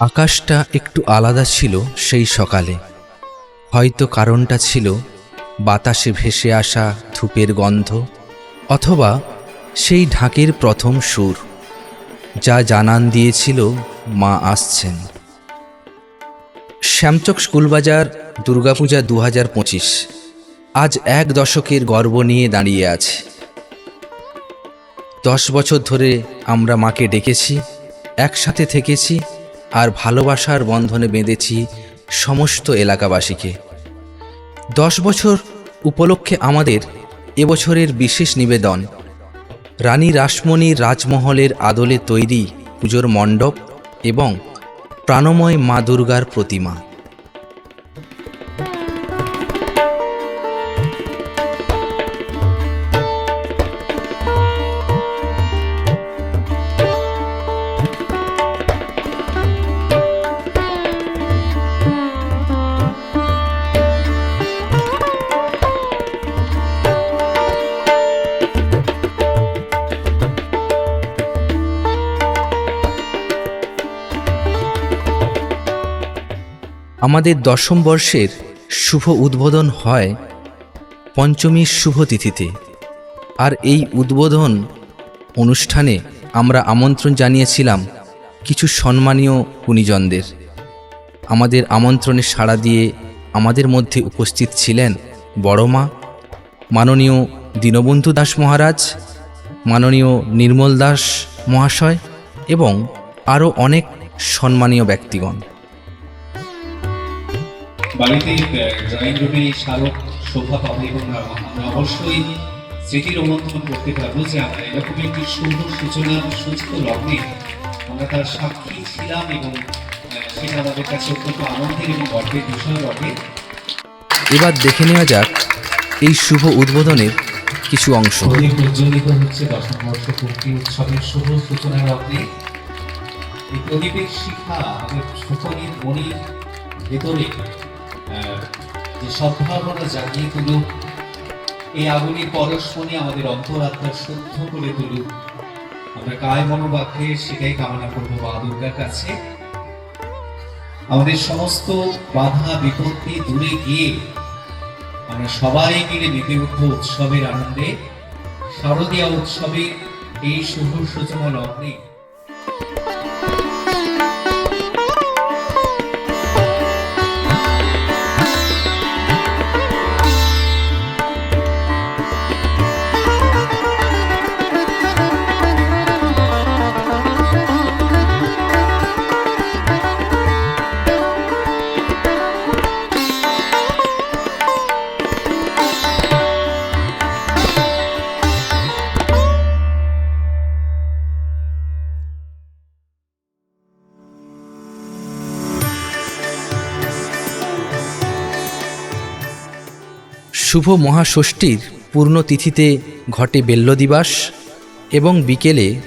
আকাশটা একটু আলাদা ছিল সেই সকালে। হয়তো কারণটা ছিল বাতাসে ভেসে আসা ধূপের গন্ধ, অথবা সেই ঢাকের প্রথম সুর, যা জানান দিয়েছিল মা আসছেন। শ্যামচক স্কুলবাজার, দুর্গাপূজা দু হাজার পঁচিশ। আজ এক দশকের গর্ব নিয়ে দাঁড়িয়ে আছে। দশ বছর ধরে আমরা মাকে ডেকেছি, একসাথে থেকেছি আর ভালোবাসার বন্ধনে বেঁধেছি সমস্ত এলাকাবাসীকে। দশ বছর উপলক্ষে আমাদের এবছরের বিশেষ নিবেদন, রানী রাসমণি রাজমহলের আদলে তৈরি পুজোর মণ্ডপ এবং প্রাণময় মা দুর্গার প্রতিমা। আমাদের দশম বর্ষের শুভ উদ্বোধন হয় পঞ্চমীর শুভ তিথিতে। আর এই উদ্বোধন অনুষ্ঠানে আমরা আমন্ত্রণ জানিয়েছিলাম কিছু সম্মানীয় গুণীজনদের। আমাদের আমন্ত্রণে সাড়া দিয়ে আমাদের মধ্যে উপস্থিত ছিলেন বড় মা, মাননীয় দীনবন্ধু দাস মহারাজ, মাননীয় নির্মল দাস মহাশয় এবং আরও অনেক সম্মানীয় ব্যক্তিগণ। বাড়িতে ড্রয়িং রুমে স্মারক শোভা পাবে এবং আমরা অবশ্যই স্মৃতি রোমন্থন করতে পারব যে আমরা এরকম একটি শুভ সূচনা সূচিত লগ্নে আমরা তার সাক্ষী ছিলাম এবং সেটা আমাদের কাছে অত্যন্ত আনন্দের এবং গর্বের বিষয় বটে এবার দেখে নেওয়া যাক এই শুভ উদ্বোধনের কিছু অংশ। প্রদীপ উজ্জ্বলিত হচ্ছে দশম বর্ষ পূর্তি উৎসবের শুভ সূচনা লগ্নে। এই প্রদীপের শিখা আমাদের সুখনির মনির ভেতরে যে সদ্ভাবনা জাগিয়ে তুলুক। এই আগুনের পরশমণি আমাদের অন্তরাত্মার শুদ্ধ করে তুলুক। আমরা কায় মনোবাক্যে সেটাই কামনা করব মা দুর্গার কাছে। আমাদের সমস্ত বাধা বিপত্তি দূরে গিয়ে আমরা সবাই মিলে মেতে উঠবো উৎসবের আনন্দে। শারদীয়া উৎসবের এই শুভ সূচনা লগ্নে। শুভ মহাষষ্ঠীর পূর্ণ তিথিতে ঘটে বেল্লদিবাস এবং বিকেলে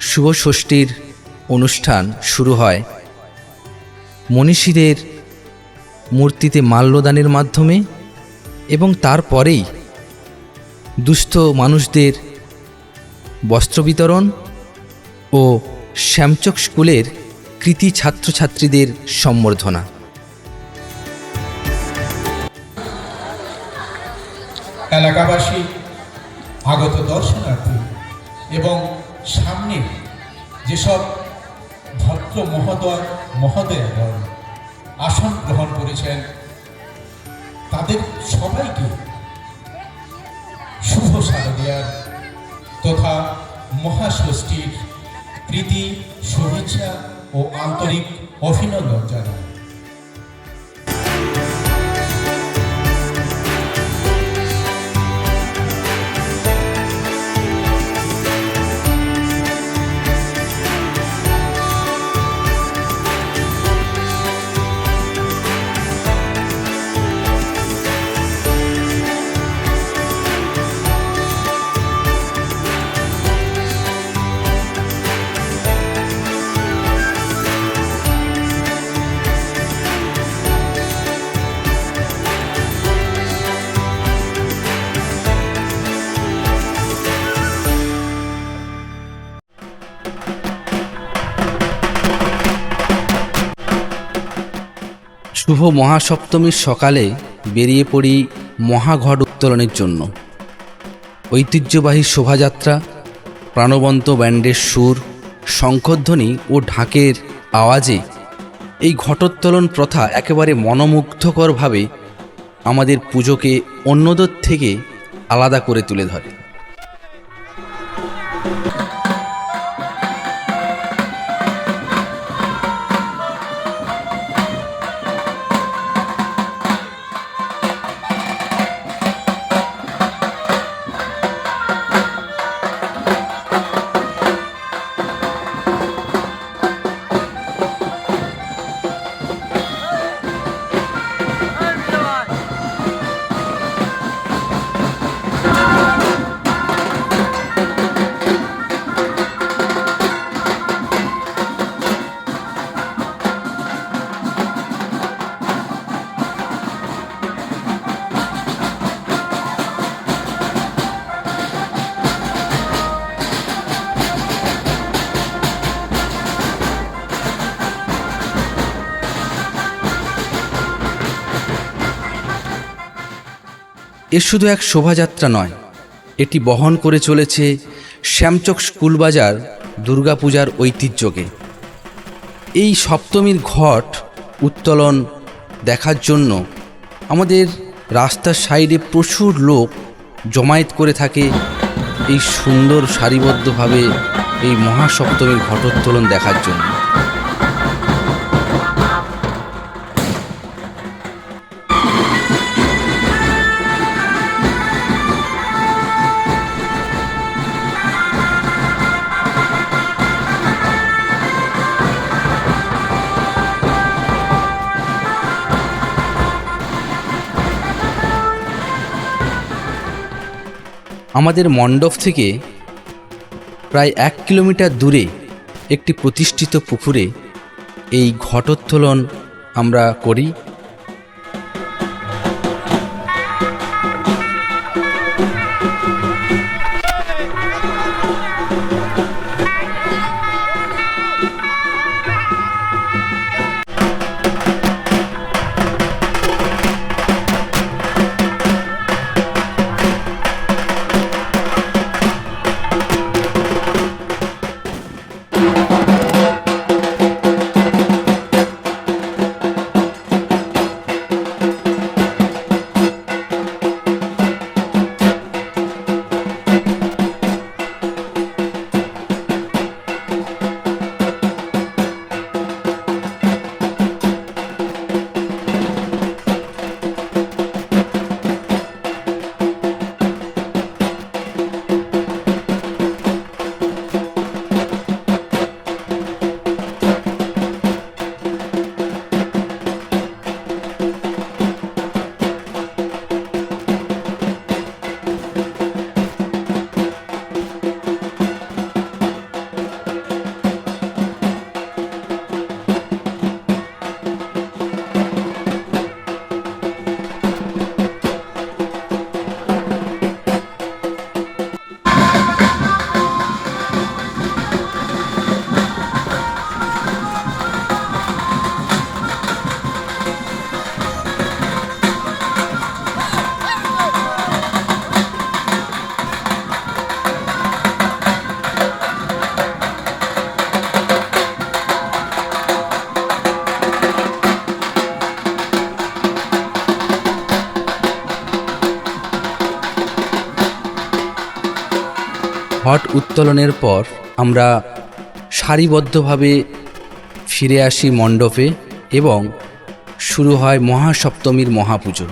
শুভ ষষ্ঠীর অনুষ্ঠান শুরু হয়। মনীষীদের মূর্তিতে মাল্যদানের মাধ্যমে এবং তারপরেই দুস্থ মানুষদের বস্ত্র বিতরণ ও শ্যামচক স্কুলের কৃতি ছাত্রছাত্রীদের সম্বর্ধনা। এলাকাবাসী, আগত দর্শনার্থী এবং সামনে যেসব ভদ্র মহোদয়, মহোদয়গণ আসন গ্রহণ করেছেন, তাদের সবাইকে শুভ শারদীয়ার তথা মহাষষ্ঠীর প্রীতি, শুভেচ্ছা ও আন্তরিক অভিনন্দন জানাই। শুভ মহাসপ্তমীর সকালে বেরিয়ে পড়ি মহাঘট উত্তোলনের জন্য। ঐতিহ্যবাহী শোভাযাত্রা, প্রাণবন্ত ব্যান্ডের সুর, শঙ্খধ্বনি ও ঢাকের আওয়াজে এই ঘটোত্তোলন প্রথা একেবারে মনোমুগ্ধকরভাবে আমাদের পুজোকে অন্যদের থেকে আলাদা করে তুলে ধরে। এ শুধু এক শোভাযাত্রা নয়, এটি বহন করে চলেছে শ্যামচক স্কুলবাজার দুর্গাপূজার ঐতিহ্যকে। এই সপ্তমীর ঘট উত্তোলন দেখার জন্য আমাদের রাস্তার সাইডে প্রচুর লোক জমায়েত করে থাকে এই সুন্দর সারিবদ্ধভাবে এই মহাসপ্তমীর ঘটোত্তোলন দেখার জন্য। আমাদের মণ্ডপ থেকে প্রায় এক কিলোমিটার দূরে একটি প্রতিষ্ঠিত পুকুরে এই ঘটোত্তোলন আমরা করি। উত্তোলনের পর আমরা সারিবদ্ধভাবে ফিরে আসি মণ্ডপে এবং শুরু হয় মহাসপ্তমীর মহাপুজো।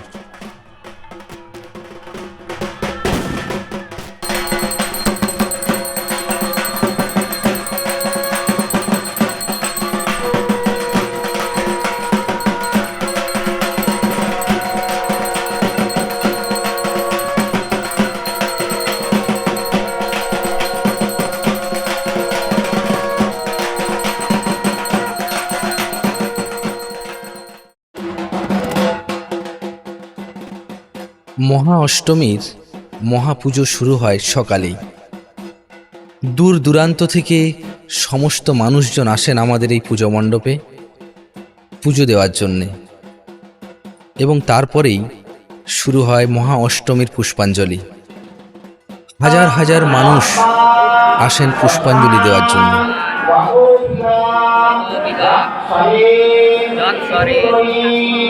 মহা অষ্টমীর মহাপুজো শুরু হয় সকালেই। দূর দূরান্ত থেকে সমস্ত মানুষজন আসেন আমাদের এই পুজো মণ্ডপে পুজো দেওয়ার জন্যে। এবং তারপরেই শুরু হয় মহা অষ্টমীর পুষ্পাঞ্জলি। হাজার হাজার মানুষ আসেন পুষ্পাঞ্জলি দেওয়ার জন্য। যৎসরে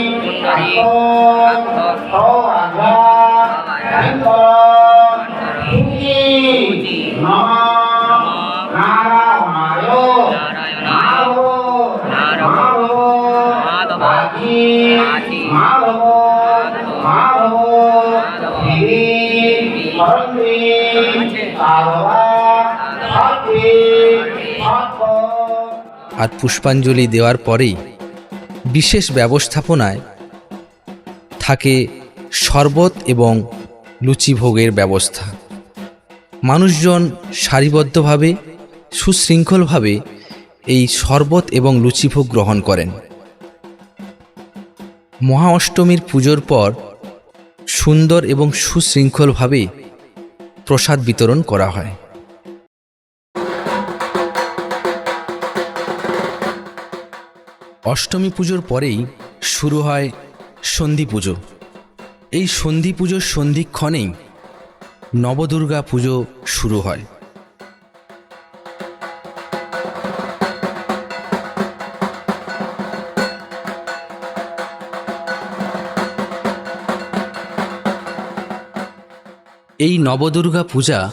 সুন্দরী আর পুষ্পাঞ্জলি দেওয়ার পরেই বিশেষ ব্যবস্থাপনায় থাকে শরবত এবং লুচি ভোগের ব্যবস্থা। মানুষজন সারিবদ্ধভাবে, সুশৃঙ্খলভাবে এই শরবত এবং লুচিভোগ গ্রহণ করেন। মহা অষ্টমীর পুজোর পর সুন্দর এবং সুশৃঙ্খলভাবে প্রসাদ বিতরণ করা হয়। অষ্টমী পুজোর পরেই শুরু হয় সন্ধি পুজো। এই সন্ধি পুজোর সন্ধিক্ষণেই নবদুর্গা পুজো শুরু হয়। এই নবদুর্গা পূজা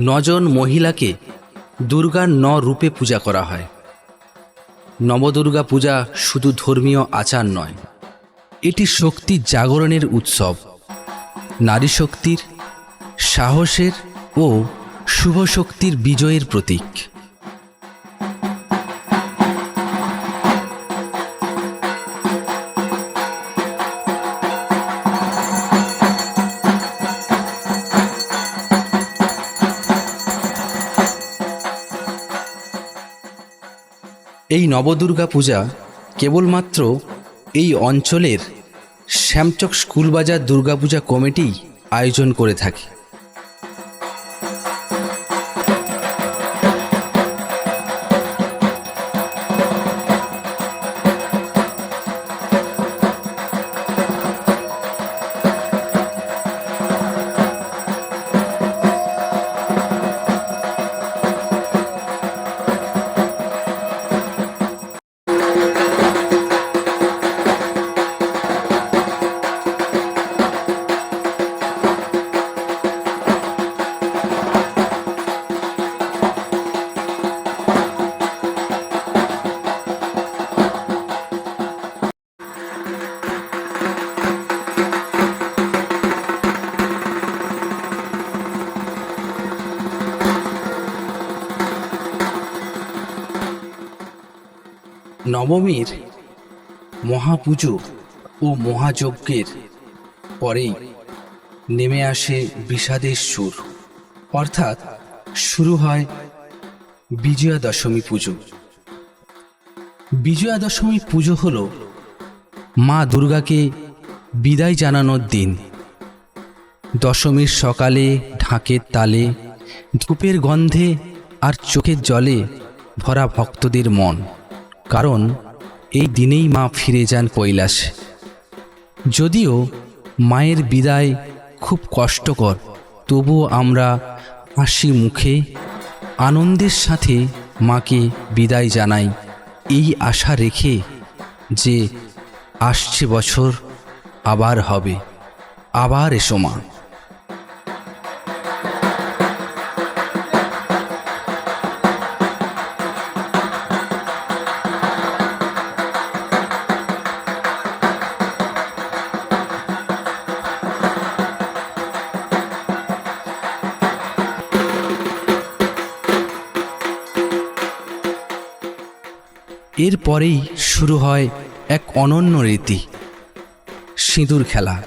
নজন মহিলাকে দুর্গার ন রূপে পূজা করা হয়। নবদুর্গা পূজা শুধু ধর্মীয় আচার নয়, এটি শক্তি জাগরণের উৎসব। নারী শক্তির, সাহসের ও শুভ শক্তির বিজয়ের প্রতীক। নবদুর্গা পূজা কেবলমাত্র এই অঞ্চলের শ্যামচক স্কুলবাজার দুর্গাপূজা কমিটি আয়োজন করে থাকে। নবমীর মহাপুজো ও মহাযজ্ঞের পরেই নেমে আসে বিষাদের সুর। অর্থাৎ শুরু হয় বিজয়া দশমী পুজো। বিজয়া দশমী পুজো হল মা দুর্গাকে বিদায় জানানোর দিন। দশমীর সকালে ঢাকের তালে ধূপের গন্ধে আর চোখের জলে ভরা ভক্তদের মন। কারণ এই দিনেই মা ফিরে যান কৈলাসে। যদিও মায়ের বিদায় খুব কষ্টকর, তবুও আমরা হাসি মুখে আনন্দের সাথে মাকে বিদায় জানাই। এই আশা রেখে যে আসছে বছর আবার হবে। আবার এসো মা। এরপরেই শুরু হয় এক অনন্য রীতি, সিঁদুর খেলা।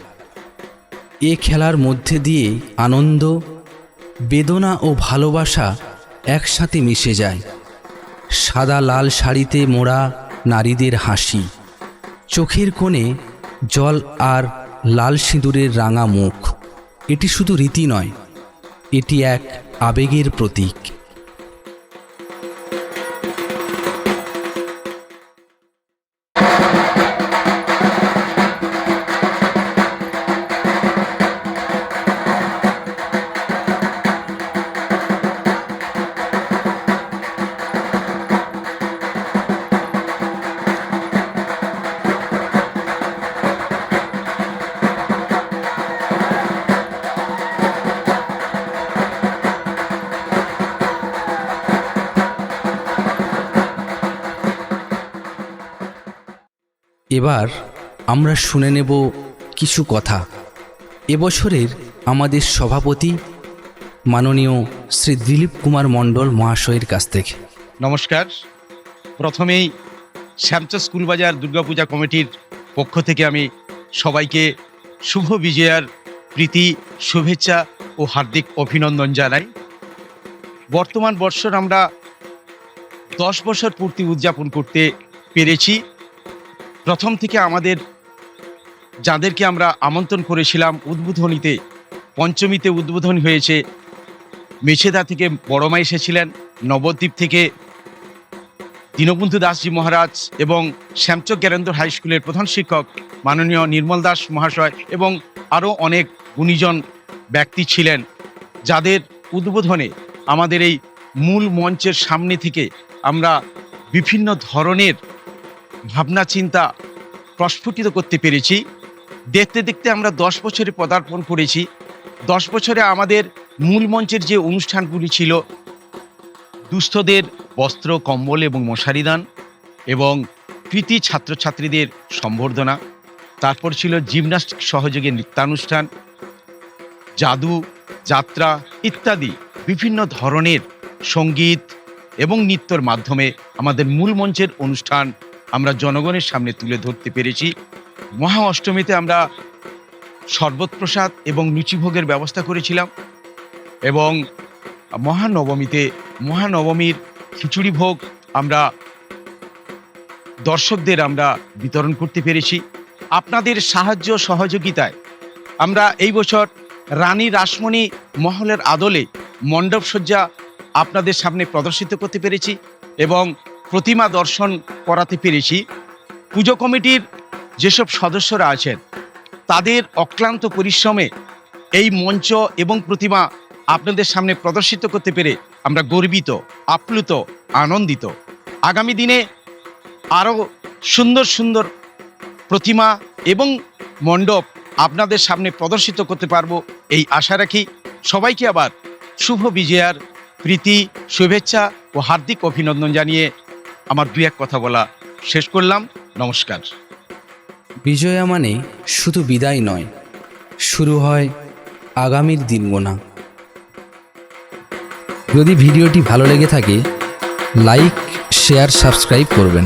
এ খেলার মধ্যে দিয়ে আনন্দ, বেদনা ও ভালোবাসা একসাথে মিশে যায়। সাদা লাল শাড়িতে মোড়া নারীদের হাসি, চোখের কোণে জল আর লাল সিঁদুরের রাঙা মুখ। এটি শুধু রীতি নয়, এটি এক আবেগের প্রতীক। এবার আমরা শুনে নেব কিছু কথা। এবছরের আমাদের সভাপতি মাননীয় শ্রী দিলীপ কুমার মণ্ডল মহাশয়ের কাছ থেকে। নমস্কার। প্রথমেই শ্যামচা স্কুল বাজার দুর্গাপূজা কমিটির পক্ষ থেকে আমি সবাইকে শুভ বিজয়ার প্রীতি, শুভেচ্ছা ও হার্দিক অভিনন্দন জানাই। বর্তমান বর্ষর আমরা দশ বছর পূর্তি উদযাপন করতে পেরেছি। প্রথম থেকে আমাদের যাদেরকে আমরা আমন্ত্রণ করেছিলাম উদ্বোধনীতে, পঞ্চমীতে উদ্বোধন হয়েছে। মেছেদা থেকে বড়মা এসেছিলেন, নবদ্বীপ থেকে দীনবন্ধু দাসজি মহারাজ এবং শ্যামচক জ্ঞানেন্দ্র হাই স্কুলের প্রধান শিক্ষক মাননীয় নির্মল দাস মহাশয় এবং আরও অনেক গুণীজন ব্যক্তি ছিলেন, যাদের উদ্বোধনে আমাদের এই মূল মঞ্চের সামনে থেকে আমরা বিভিন্ন ধরনের ভাবনা, চিন্তা প্রস্ফুটিত করতে পেরেছি। দেখতে দেখতে আমরা দশ বছরে পদার্পণ করেছি। দশ বছরে আমাদের মূল মঞ্চের যে অনুষ্ঠানগুলি ছিল, দুস্থদের বস্ত্র, কম্বল এবং মশারি দান এবং কৃতি ছাত্রছাত্রীদের সম্বর্ধনা। তারপর ছিল জিমনাস্টিক সহযোগে নৃত্যানুষ্ঠান, জাদু, যাত্রা ইত্যাদি বিভিন্ন ধরনের সংগীত এবং নৃত্যর মাধ্যমে আমাদের মূল মঞ্চের অনুষ্ঠান আমরা জনগণের সামনে তুলে ধরতে পেরেছি। মহা অষ্টমীতে আমরা শরবত প্রসাদ এবং লুচিভোগের ব্যবস্থা করেছিলাম এবং মহানবমীতে, মহানবমীর খিচুড়ি ভোগ আমরা দর্শকদের আমরা বিতরণ করতে পেরেছি। আপনাদের সাহায্য সহযোগিতায় আমরা এই বছর রানী রাসমণি মহলের আদলে মণ্ডপসজ্জা আপনাদের সামনে প্রদর্শিত করতে পেরেছি এবং প্রতিমা দর্শন করাতে পেরেছি। পুজো কমিটির যেসব সদস্যরা আছেন, তাদের অক্লান্ত পরিশ্রমে এই মঞ্চ এবং প্রতিমা আপনাদের সামনে প্রদর্শিত করতে পেরে আমরা গর্বিত, আপ্লুত, আনন্দিত। আগামী দিনে আরও সুন্দর সুন্দর প্রতিমা এবং মণ্ডপ আপনাদের সামনে প্রদর্শিত করতে পারব এই আশা রাখি। সবাইকে আবার শুভ বিজয়ার প্রীতি, শুভেচ্ছা ও হার্দিক অভিনন্দন জানিয়ে আমার দুই এক কথা বলা শেষ করলাম। নমস্কার। বিজয়া মানে শুধু বিদায় নয়, শুরু হয় আগামীর দিন গোনা যদি ভিডিওটি ভালো লেগে থাকে, লাইক, শেয়ার, সাবস্ক্রাইব করবেন।